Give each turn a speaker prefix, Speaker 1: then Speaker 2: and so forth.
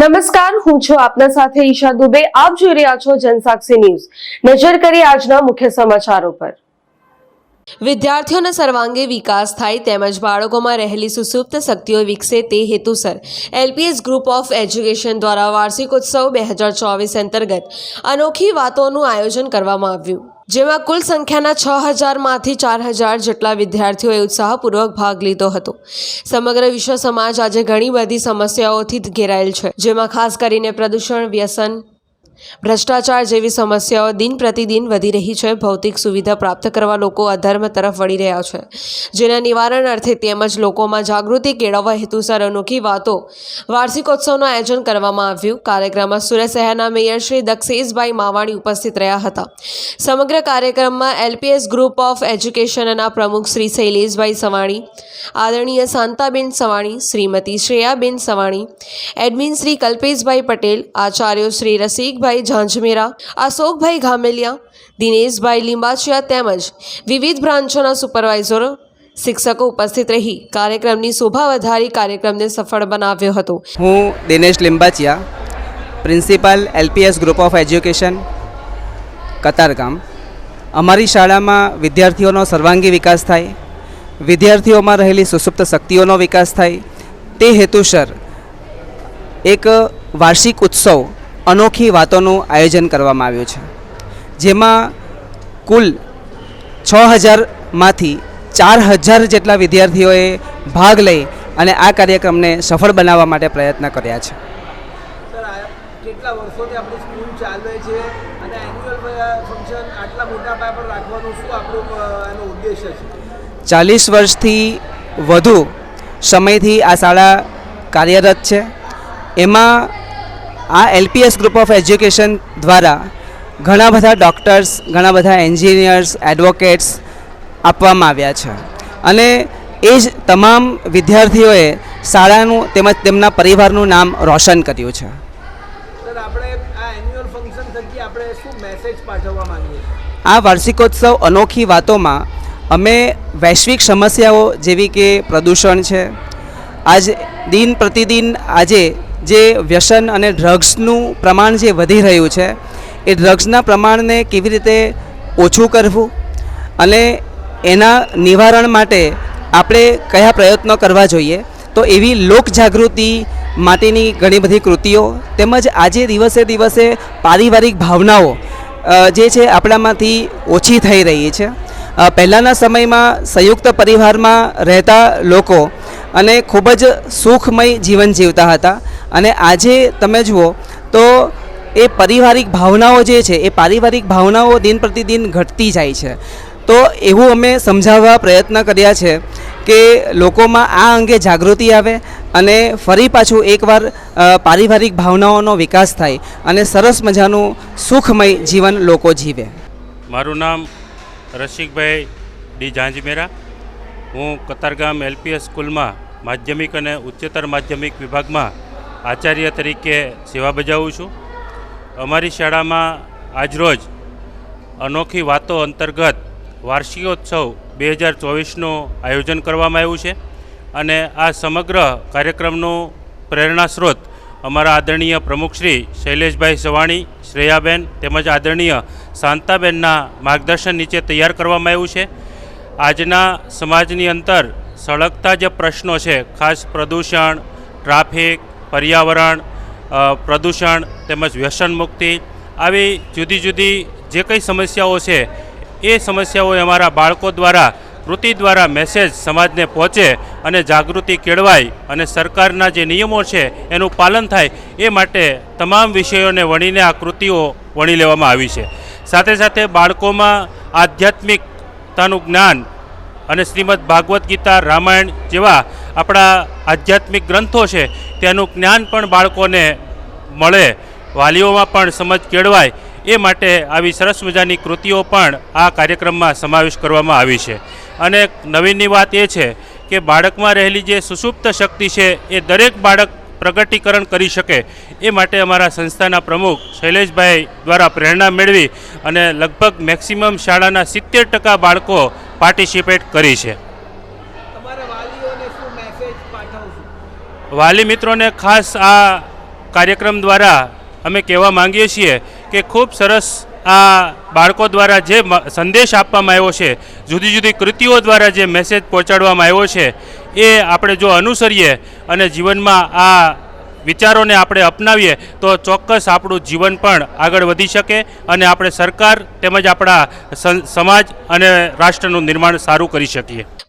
Speaker 1: નમસ્કાર, હું છું આપના સાથે ઈશા દુબે. આપ જોઈ રહ્યા છો જનસાક્ષી ન્યૂઝ. નજર કરી આજના મુખ્ય સમાચારો પર. વિદ્યાર્થીઓનો સર્વાંગી વિકાસ થાય તેમજ બાળકોમાં રહેલી સુસુપ્ત શક્તિઓ વિકસે તે હેતુસર. એલપીએસ ગ્રુપ ઓફ એજ્યુકેશન દ્વારા વાર્ષિક ઉત્સવ બે હજાર ચોવીસ અંતર્ગત અનોખી વાતોનું આયોજન કરવામાં આવ્યું. જેમાં કુલ સંખ્યાના છ હજારમાંથી ચાર હજાર જેટલા વિદ્યાર્થીઓએ ઉત્સાહપૂર્વક ભાગ લીધો હતો. સમગ્ર વિશ્વ સમાજ આજે ઘણી બધી સમસ્યાઓથી ઘેરાયેલ છે, જેમાં ખાસ કરીને પ્રદૂષણ, વ્યસન ભ્રષ્ટાચાર જેવી સમસ્યાઓ દિન પ્રતિદિન વધી રહી છે. ભૌતિક સુવિધા પ્રાપ્ત કરવા લોકો અધર્મ તરફ વળી રહ્યા છે. જેના નિવારણ અર્થે તેમજ લોકોમાં જાગૃતિ, કેળવવા હેતુસર અનોખી વાતો વાર્ષિકોત્સવનું આયોજન કરવામાં આવ્યું. કાર્યક્રમમાં સુરત શહેરના મેયર શ્રી દક્ષેશભાઈ માવાણી ઉપસ્થિત રહ્યા હતા. સમગ્ર કાર્યક્રમમાં એલપીએસ ગ્રુપ ઓફ એજ્યુકેશનના પ્રમુખ શ્રી શૈલેષભાઈ સવાણી, આદરણીય શાંતાબેન સવાણી, શ્રીમતી શ્રેયાબેન સવાણી, એડમિન શ્રી કલ્પેશભાઈ પટેલ, આચાર્યો શ્રી રસિકભાઈ ઝાંઝમેરા, અશોકભાઈ ઘામેલિયા, દિનેશભાઈ લિંબાચિયા તેમજ વિવિધ બ્રાન્ચોના સુપરવાઇઝરો શિક્ષકો ઉપસ્થિત રહી કાર્યક્રમની શોભા વધારી કાર્યક્રમને સફળ બનાવ્યો હતો.
Speaker 2: હું Dinesh Limbachiya, principal LPS group of education Katargam અમારી શાળામાં વિદ્યાર્થીઓનો સર્વાંગી વિકાસ થાય, વિદ્યાર્થીઓમાં રહેલી સુસુપ્ત શક્તિઓનો વિકાસ થાય. તે હેતુસર એક વાર્ષિક ઉત્સવ અનોખી વાતોનું આયોજન કરવામાં આવ્યું છે. જેમાં કુલ છ હજારમાંથી ચાર હજાર જેટલા વિદ્યાર્થીઓએ ભાગ લઈ અને આ કાર્યક્રમને સફળ બનાવવા માટે પ્રયત્ન કર્યા છે.
Speaker 3: કેટલા વર્ષોથી આપણી સ્કૂલ ચાલે છે અને એન્યુઅલ ફંક્શન આટલા મોટા પાયા પર રાખવાનું શું આપણું એનો ઉદ્દેશ્ય છે?
Speaker 2: ચાલીસ વર્ષથી વધુ સમયથી આ શાળા કાર્યરત છે. એમાં આ એલપીએસ ગ્રુપ ઓફ એજ્યુકેશન દ્વારા ઘણા બધા ડૉક્ટર્સ ઘણા બધા એન્જિનિયર્સ એડવોકેટ્સ આપવામાં આવ્યા છે. અને એ જ તમામ વિદ્યાર્થીઓએ શાળાનું તેમજ તેમના પરિવારનું નામ રોશન કર્યું છે.
Speaker 3: આ
Speaker 2: વાર્ષિકોત્સવ અનોખી વાતોમાં અમે વૈશ્વિક સમસ્યાઓ જેવી કે પ્રદૂષણ છે. આજ દિન પ્રતિદિન આજે જે વ્યસન અને ડ્રગ્સનું પ્રમાણ જે વધી રહ્યું છે, એ ડ્રગ્સના પ્રમાણને કેવી રીતે ઓછું કરવું અને એના નિવારણ માટે આપણે કયા પ્રયત્નો કરવા જોઈએ, તો એવી લોકજાગૃતિ માટેની ઘણી બધી કૃતિઓ તેમજ આજે દિવસે દિવસે પારિવારિક ભાવનાઓ જે છે આપણામાંથી ઓછી થઈ રહી છે. પહેલાંના સમયમાં સંયુક્ત પરિવારમાં રહેતા લોકો અને ખૂબ જ સુખમય જીવન જીવતા હતા. અને આજે તમે જુઓ તો એ પારિવારિક ભાવનાઓ જે છે, એ પારિવારિક ભાવનાઓ દિન પ્રતિદિન ઘટતી જાય છે. તો એવું અમે સમજાવવા પ્રયત્ન કર્યા છે કે લોકોમાં આ અંગે જાગૃતિ આવે અને ફરી પાછું એકવાર પારિવારિક ભાવનાઓનો વિકાસ થાય અને સરસ મજાનું સુખમય જીવન લોકો જીવે.
Speaker 4: મારું નામ રસિકભાઈ ડી ઝાંઝમેરા. હું કતારગામ એલપીએસ સ્કૂલમાં માધ્યમિક અને ઉચ્ચતર માધ્યમિક વિભાગમાં આચાર્ય તરીકે સેવા બજાવું છું. અમારી શાળામાં આજરોજ અનોખી વાતો અંતર્ગત વાર્ષિકોત્સવ બે હજાર ચોવીસનું આયોજન કરવામાં આવ્યું છે અને આ સમગ્ર કાર્યક્રમનું પ્રેરણા સ્ત્રોત અમારા આદરણીય પ્રમુખશ્રી શૈલેષભાઈ સવાણી, શ્રેયાબેન તેમજ આદરણીય શાંતાબેનના માર્ગદર્શન નીચે તૈયાર કરવામાં આવ્યું છે. આજના સમાજની અંદર સળગતા જે પ્રશ્નો છે. ખાસ પ્રદૂષણ, ટ્રાફિક પર્યાવરણ પ્રદૂષણ તેમજ વ્યસન મુક્તિ આવી જુદી જુદી જે કંઈ સમસ્યાઓ છે, એ સમસ્યાઓ અમારા બાળકો દ્વારા, કૃતિ દ્વારા મેસેજ સમાજને પહોંચે અને જાગૃતિ કેળવાય અને સરકારના જે નિયમો છે એનું પાલન થાય એ માટે તમામ વિષયોને વણીને આ કૃતિઓ વણી લેવામાં આવી છે. સાથે સાથે બાળકોમાં આધ્યાત્મિકતાનું જ્ઞાન અને શ્રીમદ ભાગવદ્ ગીતા રામાયણ જેવા આપણા આધ્યાત્મિક ગ્રંથો છે, તેનું જ્ઞાન પણ બાળકોને મળે. વાલીઓમાં પણ સમજ કેળવાય. એ માટે આવી સરસ મજાની કૃતિઓ પણ આ કાર્યક્રમમાં સમાવેશ કરવામાં આવી છે. અને નવીનની વાત એ છે કે બાળકમાં રહેલી જે સુસુપ્ત શક્તિ છે, એ દરેક બાળક પ્રગટીકરણ કરી શકે. એ માટે અમારા સંસ્થાના પ્રમુખ શૈલેષભાઈ દ્વારા પ્રેરણા મેળવી અને લગભગ મેક્સિમમ શાળાના સિત્તેર ટકા બાળકો પાર્ટિસિપેટ કરી છે
Speaker 3: તમારા વાલીઓને શું મેસેજ પાઠવશું
Speaker 4: વાલી મિત્રોને ખાસ આ કાર્યક્રમ દ્વારા અમે કહેવા માંગીએ છીએ કે ખૂબ સરસ આ બાળકો દ્વારા જે સંદેશ આપવામાં આવ્યો છે, જુદી જુદી કૃતિઓ દ્વારા જે મેસેજ પહોંચાડવામાં આવ્યો છે, એ આપણે જો અનુસરીએ અને જીવનમાં આ વિચારોને આપણે અપનાવીએ, તો ચોક્કસ આપણું જીવન પણ આગળ વધી શકે અને આપણે સરકાર તેમજ આપણા સમાજ અને રાષ્ટ્રનું નિર્માણ સારું કરી શકીએ.